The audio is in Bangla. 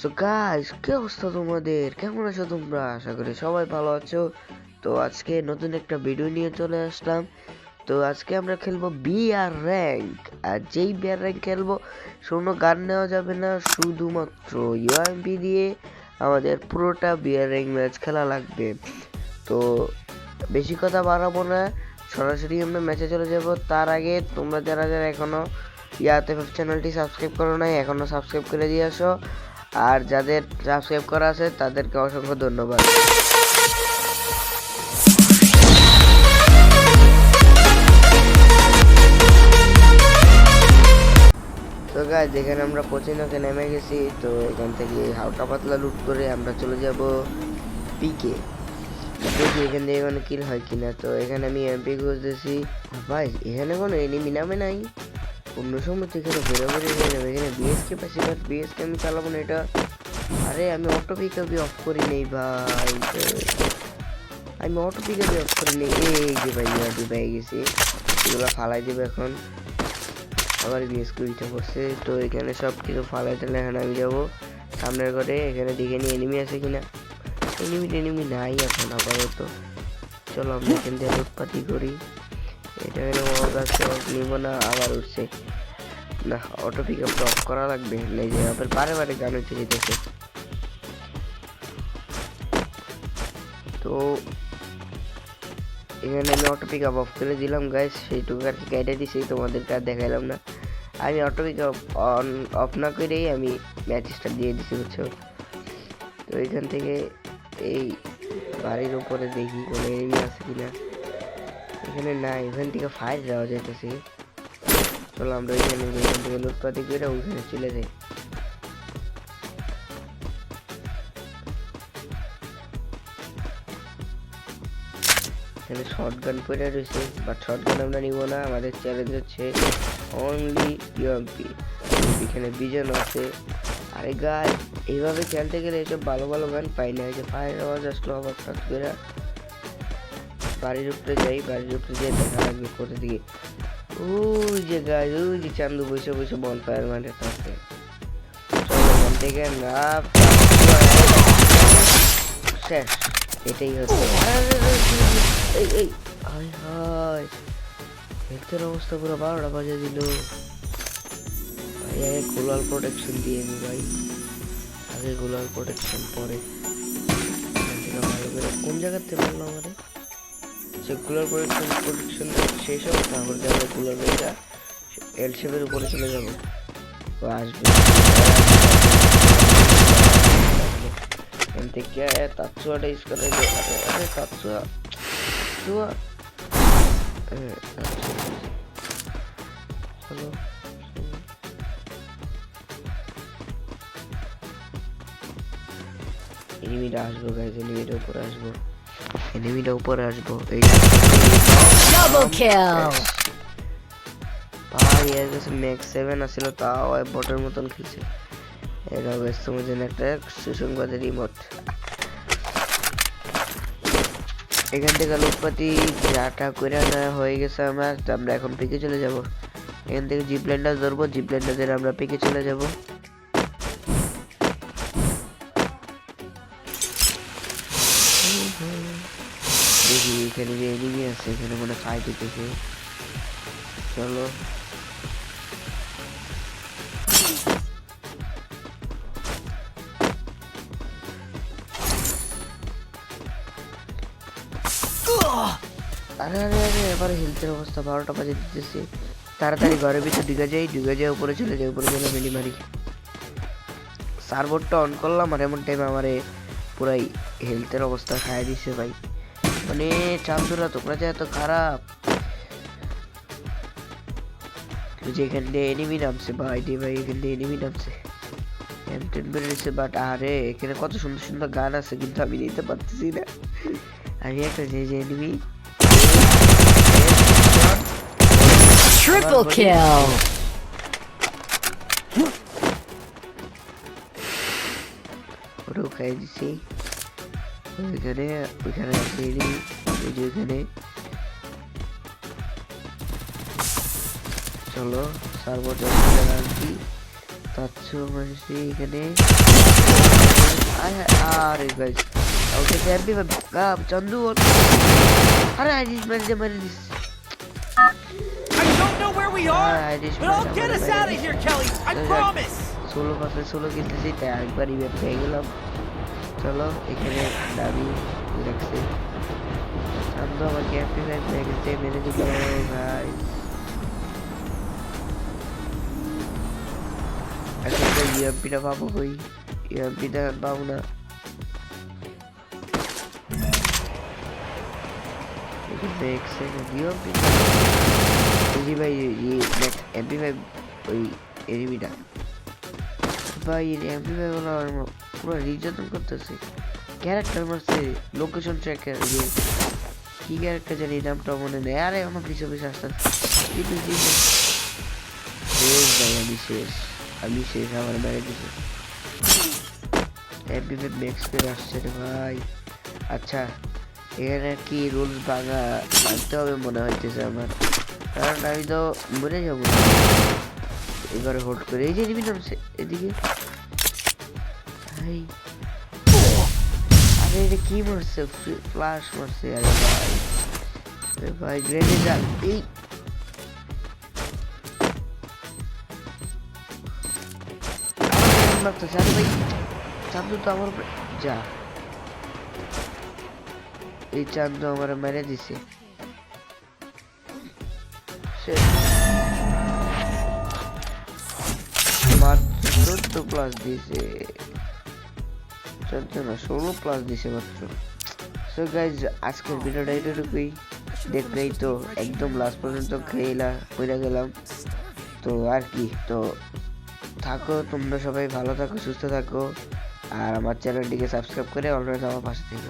সো গাইস কি অবস্থা তোমাদের? কেমন আছো তোমরা? আশা করি সবাই ভালো আছো। তো আজকে নতুন একটা ভিডিও নিয়ে চলে আসলাম। তো আজকে আমরা খেলব বিআর র্যাঙ্ক আর যেই বিআর র্যাঙ্ক খেলব কোনো গান নেওয়া যাবে না, শুধুমাত্র ইউএমপি দিয়ে আমাদের পুরোটা বিআর র্যাঙ্ক ম্যাচ খেলা লাগবে। তো বেশি কথা বাড়াবো না, সরাসরি আমরা ম্যাচে চলে যাব। তার আগে তোমরা যারা যারা এখনও ইয়াতে চ্যানেলটি সাবস্ক্রাইব করো নাই, এখনও সাবস্ক্রাইব করে দিয়ে আসো। আর যাদের সাবস্ক্রাইব করা আছে, তাদেরকে অসংখ্য ধন্যবাদ। তো গাইজ যেখানে আমরা কোচিনকে নেমে গেছি, তো এখান থেকে হালকা পাতলা লুট করে আমরা চলে যাব পিকে দেখি এখান থেকে কোনো কিল হয় কিনা? তো এখানে আমি এমপি খুঁজতেছি। ভাই এখানে কোনো এনিমি নামে নাই। অন্য সময় তো এখানে ঘোরাঘুরি হয়ে যাবে। এখানে বিএসকে পাচ্ছি বাট বিএসকে আমি চালাবো না এটা। আরে, আমি অটো পিকআপই অফ করি নেই ভাই। আমি অটো পিকআপই অফ করি নেই। এই যে ভাই ইয়াদি পেয়ে গেছি। এগুলো ফালাই দেবে এখন। আবার বিএসকে উঠে পড়ছে তো এখানে সব কিছু ফালাই দিলে এখানে আমি যাব সামনের ঘরে। এখানে দেখে নিই এনিমি আছে কিনা। এনিমি টেনিমি নাই এখন আপাতত। চলো আমরা এখান থেকে লুটপাটি করি। এটা আমার কাছে নিব না আবার উঠছে। না অটো পিক আপ অফ করা লাগবে। এই যে আবার বারে বারে গান উঠে যেতেছে তো এখানে আমি অটো পিক আপ অফ করে দিলাম গাইস সেইটুকু আর কি গাইডে দিছি, তোমাদেরকে আর দেখাইলাম না। আমি auto pick up on off না করেই আমি ম্যাচ দিয়ে দিছি, বুঝছ? তো এখান থেকে এই বাড়ির উপরে দেখি কোনো এনিমি আছে কিনা। এখানে না, এখান থেকে ফায়ার যাওয়া যাইতেছে চলো আমরা ওইখানে এখান থেকে লুটপাতি করে ওইখানে চলে যাই এখানে শর্ট গান পড়ে রয়েছে বাট শর্ট গান আমরা নিব না, আমাদের চ্যালেঞ্জ হচ্ছে অনলি ইউএমপি এখানে বিজন আছে। আরে গাই এইভাবে খেলতে গেলে এসব ভালো ভালো গান পাই না, এই যে ফায়ার আওয়াজ আসলো আবার করে বাড়ির উপরে যাই, বাড়ির উপরে যাই দেখা লাগবে কোথা দিকে ওই যে গাছ ওই যে চান্দু বসে বসে বন ফায়ার চলো এখান থেকে না এটাই হচ্ছে। এই এই হায় হায় হেলথের অবস্থা পুরো বারোটা বাজে দিল। ভাই, আগে গ্লোয়াল প্রোটেকশন দিয়ে নি ভাই। আগে গ্লোয়াল প্রোটেকশন পরে। থেকে ভালো করে কোন জায়গাতে মারলো আমাদের? সে কুলার প্রোটেকশন প্রোটেকশন শেষ হোক তারপর যাবে কুলার এটা এল শেপের উপরে চলে যাব। আসবে। করে যে আরে আরে তাৎসুয়া তাৎসুয়া হ্যাঁ, তাৎসুয়া। এনিমিটা আসব গাইজ এনিমিটা উপরে আসব। এনিমিটা উপরে আসব। এই Double kill! ভাই এর কাছে ম্যাক্স সেভেন আসছিল তাও বটের মতন খেলছে এটা ব্যস্ত মতন একটা সুসংবাদের রিমোট এখান থেকে লুটপাতি যাটা করে হয়ে গেছে আমার আমরা এখন পিকে চলে যাব। এখান থেকে জিপ লাইনটা ধরবো জিপ লাইনটা ধরে আমরা পিকে চলে যাব। দেখি এখানে যে এনিমি আছে এখানে মনে ফাইট হইতেছে চলো। আরে আরে আরে, এবার হেলথের অবস্থা বারোটা বাজে দিতেছে। তাড়াতাড়ি ঘরের ভিতরে ঢুকে যাই ঢুকে যাই, উপরে চলে যাই, উপরে চলে মিলি মারি। সার্ভারটা অন করলাম আর এমন টাইম আমারে পুরাই হেলথের অবস্থা খাই দিছে ভাই। মানে চান্দুরা তোমরা যে এত খারাপ। যে এখান দিয়ে এনিমি নামছে ভাই রে ভাই এখান দিয়ে এনিমি নামছে। এম টেন বেরিয়েছে বাট আরে এখানে কত সুন্দর সুন্দর গান আছে কিন্তু আমি নিতে পারতেছি না। আমি একটা যে যে এনিমি Triple kill! ওটাও খাই দিছি। ওইখানে ওইখানে আছে enemy, ওই যে ওইখানে চলো সার্ভার আর কি সাতশো মারছি এখানে আরে- আরে গাইস ওকে চ্যাম্পি গাব চন্দু ওর- আরে আইরিশ মারি দে মারি this I don't know where we Ah, are, I just but I'll went get over us there. out of here, Kelly. I Okay. promise. ষোলো পাশে ষোলো খেলতেছি তাই আরেকবার ইভেন্ট পেয়ে গেলাম চলো, এখানে দাবি রাখছে আমার ক্যাম্পি ব্যাগ পেয়ে গেছে, মেরে দিল, ভাই। এখন তো ইউএমপিটা পাবো কই? ইউএমপিটা পাবো না। এক্সে ইউএমপি জি ভাই এমপি ভাই ওই এনিমিটা ভাই এমপি ভাই বলা আমার পুরো নির্যাতন করতেছে। ক্যারেক্টার মারছে লোকেশন ট্র্যাকার যে কি ক্যারেক্টার জানি নামটা মনে নেই। আরে, আমার পিছু পিছু আসতে কিন্তু শেষ ভাই, আমি শেষ। আমি শেষ, আমার বাইরে দিছে। ম্যাক্স করে আসছে রে ভাই। আচ্ছা এখানে কি রুলস ভাঙা মানতে হবে মনে হইতেছে আমার। কারণ আমি তো মরে যাব। এবারে হোল্ড করে। এই যে নিবি নামছে এদিকে ভাই। আরে এটা কি মারছে ফ্লাশ মারছে আরে ভাই। আরে ভাই গ্রেনেড যা এই লাগতেছে আরে তো আমার যা। এই চান্দু আমার মেরে দিছে. মাত্র চোদ্দ দিয়েছে। চোদ্দ না ষোলো প্লাস দিছে মাত্র। সো গাইজ আজকের ভিডিওটা এটুকুই দেখলেই তো একদম লাস্ট পর্যন্ত খেলা হয়ে গেলাম। তো আর কি, তো থাকো, তোমরা সবাই ভালো থাকো, সুস্থ থাকো। আর আমার চ্যানেলটিকে সাবস্ক্রাইব করে অলরেডি আমার পাশে থেকো।